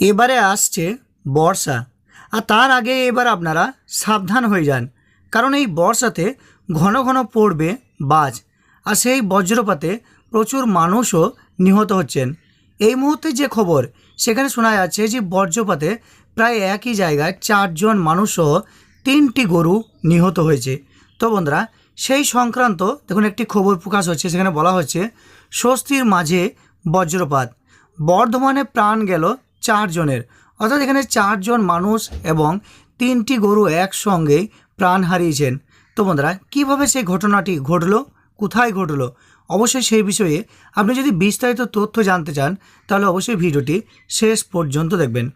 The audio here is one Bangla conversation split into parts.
এবারে আসছে বর্ষা। আর তার আগে এবার আপনারা সাবধান হয়ে যান, কারণ এই বর্ষাতে ঘন ঘন পড়বে বাজ, আর সেই বজ্রপাতে প্রচুর মানুষও নিহত হচ্ছেন। এই মুহূর্তে যে খবর, সেখানে শোনা যাচ্ছে যে বজ্রপাতে প্রায় একই জায়গায় চারজন মানুষসহ তিনটি গরু নিহত হয়েছে। তো বন্ধুরা, সেই সংক্রান্ত দেখুন, একটি খবর প্রকাশ হচ্ছে, সেখানে বলা হচ্ছে, স্বস্তির মাঝে বজ্রপাত। বর্ধমানে প্রাণ গেল চারজনের। অর্থাৎ এখানে চারজন মানুষ এবং তিনটি গরু একসঙ্গেই প্রাণ হারিয়েছেন। তো বন্ধুরা, কীভাবে সেই ঘটনাটি ঘটলো? কোথায় ঘটলো? অবশ্যই সেই বিষয়ে আপনি যদি বিস্তারিত তথ্য জানতে চান, তাহলে অবশ্যই ভিডিওটি শেষ পর্যন্ত দেখবেন।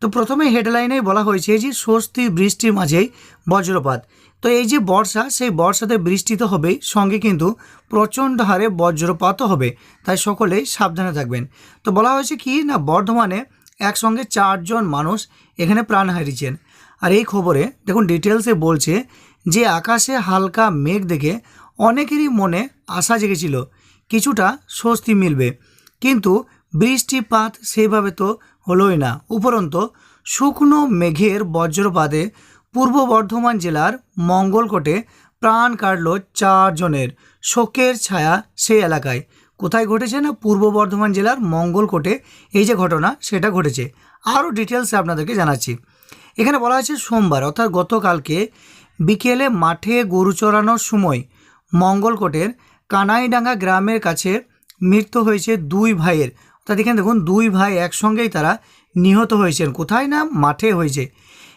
তো প্রথমে হেডলাইনেই বলা হয়েছে যে, স্বস্তি বৃষ্টির মাঝেই বজ্রপাত। তো এই যে বর্ষা, সেই বর্ষাতে বৃষ্টি তো হবেই সঙ্গে কিন্তু প্রচণ্ড হারে বজ্রপাতও হবে। তাই সকলেই সাবধানে থাকবেন। তো বলা হয়েছে কি, না, বর্ধমানে একসঙ্গে চারজন মানুষ এখানে প্রাণ হারিয়েছেন। আর এই খবরে দেখুন ডিটেলসে বলছে যে আকাশে হালকা মেঘ দেখে অনেকেরই মনে আশা জেগেছিল, কিছুটা স্বস্তি মিলবে। কিন্তু বৃষ্টিপাত সেইভাবে তো হলোই না। উপরন্ত শুকনো মেঘের বজ্রপাতে পূর্ব বর্ধমান জেলার মঙ্গলকোটে প্রাণ কাটল চারজনের। শোকের ছায়া সেই এলাকায়। কোথায় ঘটেছে না পূর্ব বর্ধমান জেলার মঙ্গলকোটে এই যে ঘটনা, সেটা ঘটেছে। আরও ডিটেলসে আপনাদেরকে জানাচ্ছি। এখানে বলা হয়েছে সোমবার, অর্থাৎ গতকালকে বিকেলে মাঠে গরু চড়ানোর সময় মঙ্গলকোটের কানাইডাঙ্গা গ্রামের কাছে মৃত্যু হয়েছে দুই ভাইয়ের। অর্থাৎ এখানে দেখুন, দুই ভাই একসঙ্গেই তারা নিহত হয়েছেন। কোথায় না? মাঠে হয়েছে।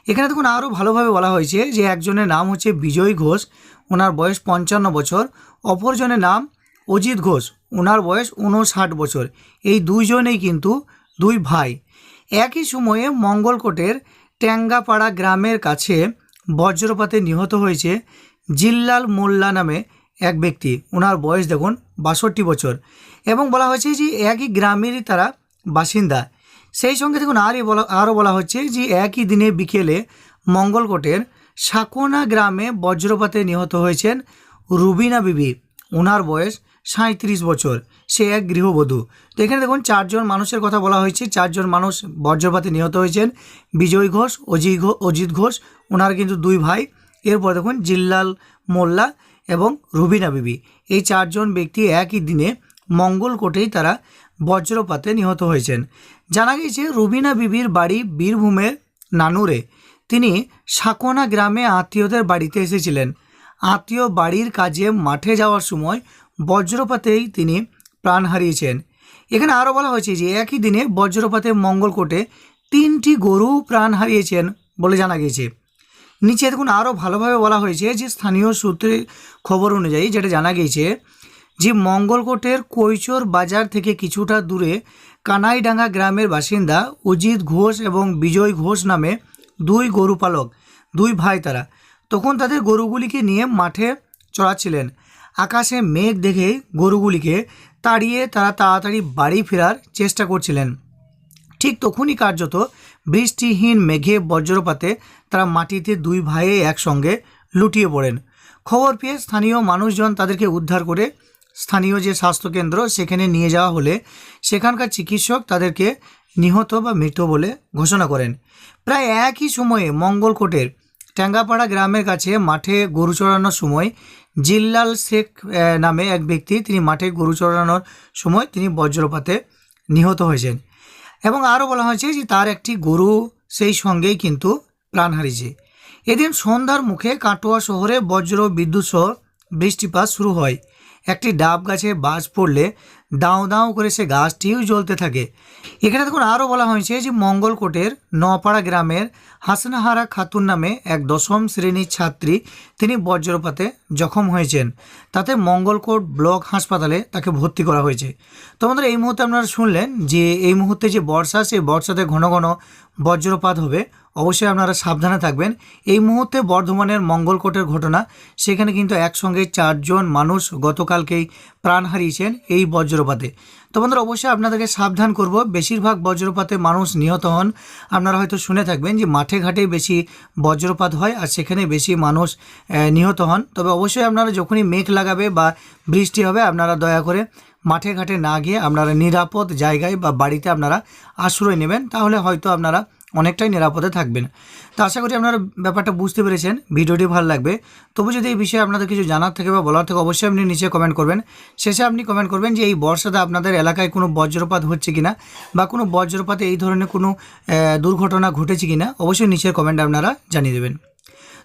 এখানে দেখুন, আরও ভালোভাবে বলা হয়েছে যে একজনের নাম হচ্ছে বিজয় ঘোষ। ওনার বয়স পঞ্চান্ন বছর। অপরজনের নাম অজিত ঘোষ ওনার বয়স উনষাট বছর। এই দুইজনেই কিন্তু দুই ভাই। একই সময়ে মঙ্গলকোটের ট্যাঙ্গাপাড়া গ্রামের কাছে বজ্রপাতে নিহত হয়েছে জিল্লাল মোল্লা নামে এক ব্যক্তি। ওনার বয়স দেখুন বাষট্টি বছর। এবং বলা হয়েছে যে একই গ্রামেরই তারা বাসিন্দা। সেই সঙ্গে দেখুন আরই বলা, আরও বলা হচ্ছে যে একই দিনে বিকেলে মঙ্গলকোটের সাকোনা গ্রামে বজ্রপাতে নিহত হয়েছেন রুবিনা বিবি। ওনার বয়স সাঁত্রিশ বছর। সে এক গৃহবধূ। তো এখানে দেখুন, চারজন মানুষের কথা বলা হয়েছে। চারজন মানুষ বজ্রপাতে নিহত হয়েছেন। বিজয় ঘোষ অজি অজিত ঘোষ ওনার কিন্তু দুই ভাই। এরপর দেখুন, জিল্লাল মোল্লা এবং রুবিনা বিবি। এই চারজন ব্যক্তি একই দিনে মঙ্গলকোটেই তারা বজ্রপাতে নিহত হয়েছেন। জানা গেছে রুবিনা বিবির বাড়ি বীরভূমের নানুরে। তিনি সাকোনা গ্রামে আত্মীয়দের বাড়িতে এসেছিলেন। আত্মীয় বাড়ির কাজে মাঠে যাওয়ার সময় বজ্রপাতেই তিনি প্রাণ হারিয়েছেন। এখানে আরও বলা হয়েছে যে একই দিনে বজ্রপাতে মঙ্গলকোটে তিনটি গরু প্রাণ হারিয়েছেন বলে জানা গেছে নিচে দেখুন আরও ভালোভাবে বলা হয়েছে যে স্থানীয় সূত্রে খবর অনুযায়ী যেটা জানা গিয়েছে যে মঙ্গলকোটের কৈচোর বাজার থেকে কিছুটা দূরে কানাইডাঙ্গা গ্রামের বাসিন্দা অজিত ঘোষ এবং বিজয় ঘোষ নামে দুই গরু পালক দুই ভাই তারা, তখন তাদের গরুগুলিকে নিয়ে মাঠে চড়াচ্ছিলেন। আকাশে মেঘ দেখে গরুগুলিকে তাড়িয়ে তারা তাড়াতাড়ি বাড়ি ফেরার চেষ্টা করছিলেন। ঠিক তখনই কার্যত বৃষ্টিহীন মেঘে বজ্রপাতে তারা মাটিতে দুই ভাইয়ে একসঙ্গে লুটিয়ে পড়েন। খবর পেয়ে স্থানীয় মানুষজন তাদেরকে উদ্ধার করে স্থানীয় যে স্বাস্থ্যকেন্দ্র সেখানে নিয়ে যাওয়া হলে সেখানকার চিকিৎসক তাদেরকে নিহত বা মৃত বলে ঘোষণা করেন। প্রায় একই সময়ে মঙ্গলকোটের ট্যাঙ্গাপাড়া গ্রামের কাছে মাঠে গরু চড়ানোর সময় জিল্লাল শেখ নামে এক ব্যক্তি, তিনি মাঠে গরু চড়ানোর সময় তিনি বজ্রপাতে নিহত হয়েছেন। এবং আরও বলা হয়েছে যে তার একটি গরু সেই সঙ্গেই কিন্তু প্রাণ হারিয়েছে। এদিন সন্ধ্যার মুখে কাটোয়া শহরে বজ্র বিদ্যুৎ সহ বৃষ্টিপাত শুরু হয়। একটি ডাব গাছে বাজ পড়লে দাও দাও করে সে গাছটিও জ্বলতে থাকে। এখানে তখন আরও বলা হয়েছে যে মঙ্গলকোটের নপাড়া গ্রামের হাসনাহারা খাতুন নামে এক দশম শ্রেণির ছাত্রী তিনি বজ্রপাতে জখম হয়েছেন। তাতে মঙ্গলকোট ব্লক হাসপাতালে তাকে ভর্তি করা হয়েছে। তো আমাদের এই মুহূর্তে আপনারা শুনলেন যে এই মুহূর্তে যে বর্ষা, সেই বর্ষাতে ঘন ঘন বজ্রপাত হবে। অবশ্যই আপনারা সাবধানে থাকবেন। এই মুহূর্তে বর্ধমানের মঙ্গলকোটের ঘটনা, সেখানে কিন্তু একসঙ্গে চারজন মানুষ গতকালকেই প্রাণ হারিয়েছেন এই বজ্রপাতে। তো বন্ধুরা, অবশ্যই আপনাদেরকে সাবধান করব। বেশিরভাগ বজ্রপাতে মানুষ নিহত হন। আপনারা হয়তো শুনে থাকবেন যে মাঠে ঘাটে বেশি বজ্রপাত হয় আর সেখানে বেশি মানুষ নিহত হন। তবে অবশ্যই আপনারা যখনই মেঘ লাগাবে বা বৃষ্টি হবে, আপনারা দয়া করে মাঠে ঘাটে না গিয়ে আপনারা নিরাপদ জায়গায় বা বাড়িতে আপনারা আশ্রয় নেবেন, তাহলে হয়তো আপনারা অনেকটাই নিরাপদে থাকবেন। তো আশা করি আপনারা ব্যাপারটা বুঝতে পেরেছেন, ভিডিওটি ভালো লাগবে। তবু যদি এই বিষয়ে আপনাদের কিছু জানার থেকে বা বলার থেকে, অবশ্যই আপনি নিচে কমেন্ট করবেন। শেষে আপনি কমেন্ট করবেন যে এই বর্ষাতে আপনাদের এলাকায় কোনো বজ্রপাত হচ্ছে কিনা বা কোনো বজ্রপাতে এই ধরনের কোনো দুর্ঘটনা ঘটেছে কিনা, অবশ্যই নিচের কমেন্ট আপনারা জানিয়ে দেবেন।